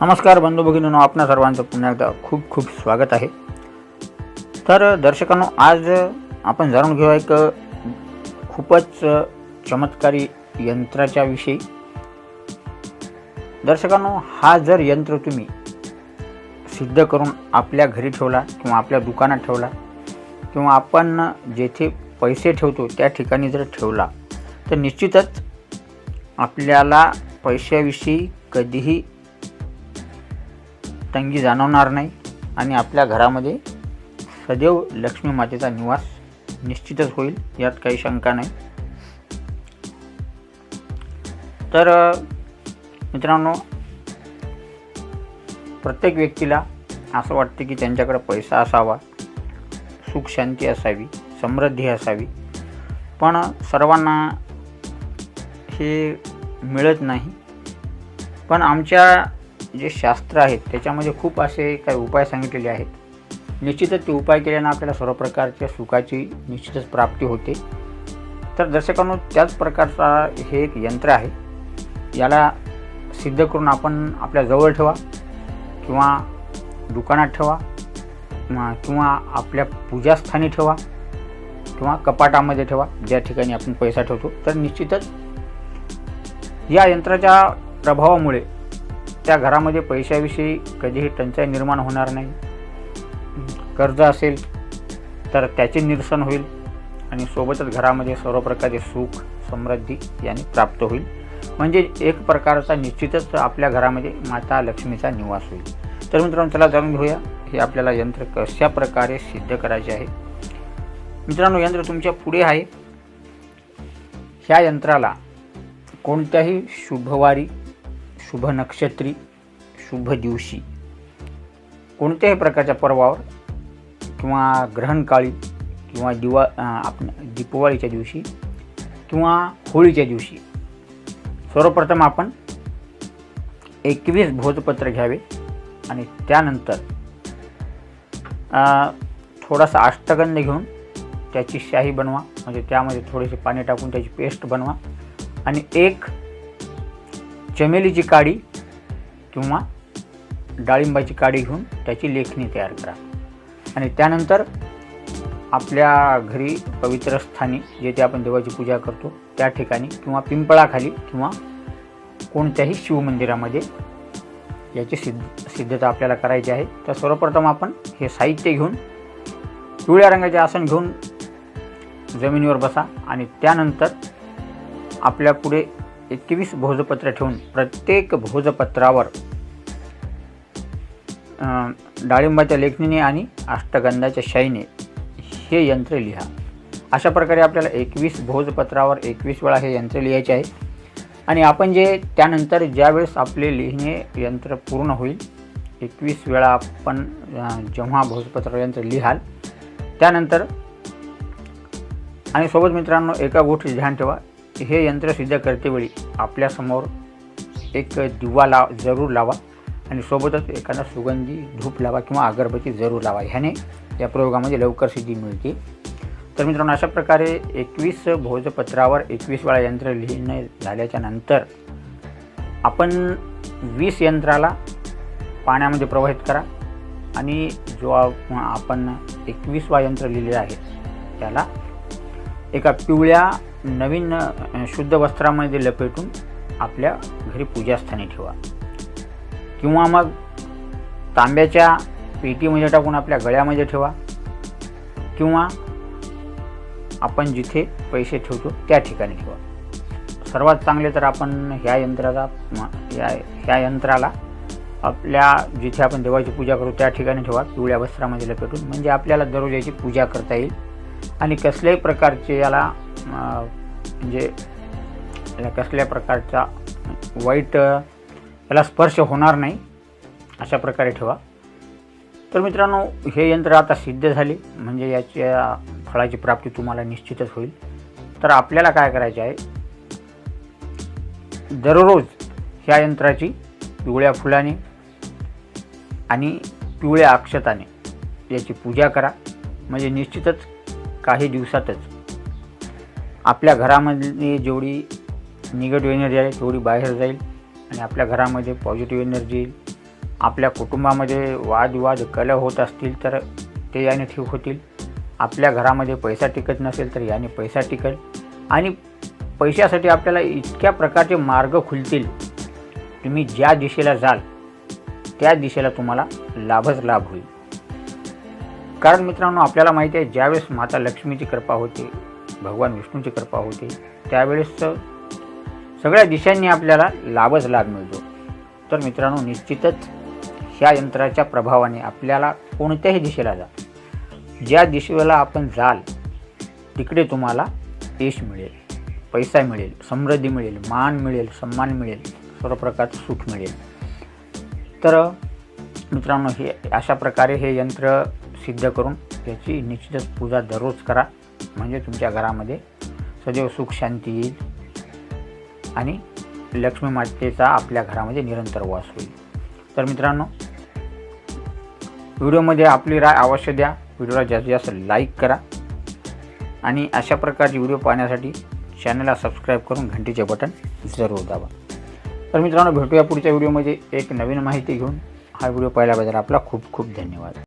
नमस्कार बंधू भगिनीनो आपणा सर्वांचं पुन्हा एकदा खूप खूप स्वागत आहे. तर दर्शकांनो आज आपण जाणून घेऊया एक खूपच चमत्कारी यंत्राच्या विषयी. दर्शकांनो हा जर यंत्र तुम्ही सिद्ध करून आपल्या घरी ठेवला किंवा आपल्या दुकानात ठेवला किंवा आपण जेथे पैसे ठेवतो त्या ठिकाणी जर ठेवला तर निश्चितच आपल्याला पैशाविषयी कधीही तंगी जाणवणार नाही आणि आपल्या घरामध्ये सदैव लक्ष्मी मातेचा निवास निश्चितच होईल यात काही शंका नाही. तर मित्रांनो प्रत्येक व्यक्तीला असं वाटतं की त्यांच्याकडे पैसा असावा सुख शांती असावी समृद्धी असावी पण सर्वांना हे मिळत नाही. पण आमच्या जे शास्त्र आहेत त्याच्यामध्ये खूप असे काही उपाय सांगितलेले आहेत. निश्चितच ते उपाय केल्यानं आपल्याला सर्व प्रकारच्या सुखाची निश्चितच प्राप्ती होते. तर दर्शकांनो त्याच प्रकारचा हे एक यंत्र आहे. याला सिद्ध करून आपण आपल्या जवळ ठेवा किंवा दुकानात ठेवा किंवा आपल्या पूजास्थानी ठेवा किंवा कपाटामध्ये ठेवा ज्या ठिकाणी आपण पैसा ठेवतो. तर निश्चितच या यंत्राच्या प्रभावामुळे त्या घरामध्ये पैशाविषयी कधीही टंचाई निर्माण होणार नाही. कर्ज असेल तर त्याचे निरसन होईल आणि सोबतच घरामध्ये सर्व प्रकारचे सुख समृद्धी याने प्राप्त होईल. म्हणजे एक प्रकारचा निश्चितच आपल्या घरामध्ये माता लक्ष्मीचा निवास होईल. तर मित्रांनो चला जाणून घेऊया. हे आपल्याला यंत्र कशा प्रकारे सिद्ध करायचे आहे. मित्रांनो यंत्र तुमच्यापुढे आहे. ह्या यंत्राला कोणत्याही शुभवारी शुभ नक्षत्री शुभ दिवशी. कोणत्याही प्रकारच्या पर्वावर किंवा ग्रहणकाळी किंवा दिवा आप आपण दिवशी किंवा होळीच्या दिवशी सर्वप्रथम आपण एकवीस भोजपत्र घ्यावे आणि त्यानंतर थोडासा अष्टगंध घेऊन त्याची शाही बनवा. म्हणजे त्यामध्ये थोडेसे पाणी टाकून त्याची पेस्ट बनवा. आणि एक चमेलीची काडी किंवा डाळिंबाची काडी घेऊन त्याची लेखणी तयार करा. आणि त्यानंतर आपल्या घरी पवित्र स्थानी जेथे आपण देवाची पूजा करतो त्या ठिकाणी किंवा पिंपळाखाली किंवा कोणत्याही शिवमंदिरामध्ये याची सिद्ध सिद्धता आपल्याला करायची आहे. तर सर्वप्रथम आपण हे साहित्य घेऊन पिवळ्या रंगाचे आसन घेऊन जमिनीवर बसा आणि त्यानंतर आपल्या पुढे एकवीस भोजपत्र ठेवून प्रत्येक भोजपत्रावर डाळिंबाच्या लेखणीने आणि अष्टगंधाच्या शाईने हे यंत्र लिहा. अशा प्रकारे आपल्याला एकवीस भोजपत्रावर एकवीस वेळा हे यंत्र लिहायचे आहे. आणि आपण जे त्यानंतर ज्यावेळेस आपले लिहिणे यंत्र पूर्ण होईल एकवीस वेळा आपण जेव्हा भोजपत्र यंत्र लिहाल त्यानंतर आणि सोबत मित्रांनो एका गोष्टी ध्यान ठेवा. हे यंत्र सिद्ध करतेवेळी आपल्यासमोर एक दिवा लाव जरूर लावा आणि सोबतच एखादा सुगंधी धूप लावा किंवा अगरबत्ती जरूर लावा. ह्याने या प्रयोगामध्ये लवकर सिद्धी मिळते. तर मित्रांनो अशा प्रकारे एकवीस भोजपत्रावर एकवीस वेळा यंत्र लिहिणे झाल्याच्यानंतर आपण वीस यंत्राला पाण्यामध्ये प्रवाहित करा आणि जो आपण एकवीसवा यंत्र लिहिलेला आहे त्याला एका पिवळ्या नवीन शुद्ध वस्त्रामध्ये लपेटून आपल्या घरी पूजास्थानी ठेवा. किंवा मग तांब्याच्या पेटीमध्ये टाकून आपल्या गळ्यामध्ये ठेवा. किंवा आपण जिथे पैसे ठेवतो त्या ठिकाणी ठेवा. सर्वात चांगले तर आपण ह्या यंत्राचा या ह्या यंत्राला आपल्या जिथे आपण देवाची पूजा करू त्या ठिकाणी ठेवा पिवळ्या वस्त्रामध्ये लपेटून म्हणजे आपल्याला दररोज याची पूजा करता येईल. आणि कसल्याही प्रकारचे याला म्हणजे कसल्या प्रकारचा वाईट याला स्पर्श होणार नाही अशा प्रकारे ठेवा. तर मित्रांनो हे यंत्र आता सिद्ध झाले म्हणजे याच्या फळाची प्राप्ती तुम्हाला निश्चितच होईल. तर आपल्याला काय करायचे आहे दररोज ह्या यंत्राची पिवळ्या फुलाने आणि पिवळ्या अक्षताने याची पूजा करा. म्हणजे निश्चितच काही दिवसातच आपल्या घरामधली जेवढी निगेटिव्ह एनर्जी आहे तेवढी बाहेर जाईल आणि आपल्या घरामध्ये पॉझिटिव्ह एनर्जी येईल. आपल्या कुटुंबामध्ये वादविवाद कलह होत असतील तर ते याने ठीक होतील. आपल्या घरामध्ये पैसा टिकत नसेल तर याने पैसा टिकेल. आणि पैशासाठी आपल्याला इतक्या प्रकारचे मार्ग खुलतील. तुम्ही ज्या दिशेला जाल त्या दिशेला तुम्हाला लाभच लाभ होईल. कारण मित्रांनो आपल्याला माहिती आहे ज्यावेळेस माता लक्ष्मीची कृपा होते भगवान विष्णूची कृपा होते. त्यावेळेस सगळ्या दिशांनी आपल्याला लाभच लाभ मिळतो. तर मित्रांनो निश्चितच ह्या यंत्राच्या प्रभावाने आपल्याला कोणत्याही दिशेला जा. ज्या दिशेला आपण जाल तिकडे तुम्हाला यश मिळेल पैसा मिळेल समृद्धी मिळेल मान मिळेल सन्मान मिळेल सर्व प्रकारचं सुख मिळेल. तर मित्रांनो हे अशा प्रकारे हे यंत्र सिद्ध करून याची निश्चितच पूजा दररोज करा. म्हणजे तुमच्या घरामध्ये सदैव सुख शांती येईल आणि लक्ष्मी मातेचा आपल्या घरामध्ये निरंतर वास होईल. तर मित्रांनो व्हिडिओमध्ये आपली राय अवश्य द्या. व्हिडिओला जास्तीत जास्त लाईक करा आणि अशा प्रकारचे व्हिडिओ पाहण्यासाठी चॅनलला सबस्क्राईब करून घंटीचे बटन जरूर दाबा. तर मित्रांनो भेटूया पुढच्या व्हिडिओमध्ये. एक नवीन माहिती घेऊन हा व्हिडिओ पाहिल्याबद्दल आपला खूप खूप धन्यवाद.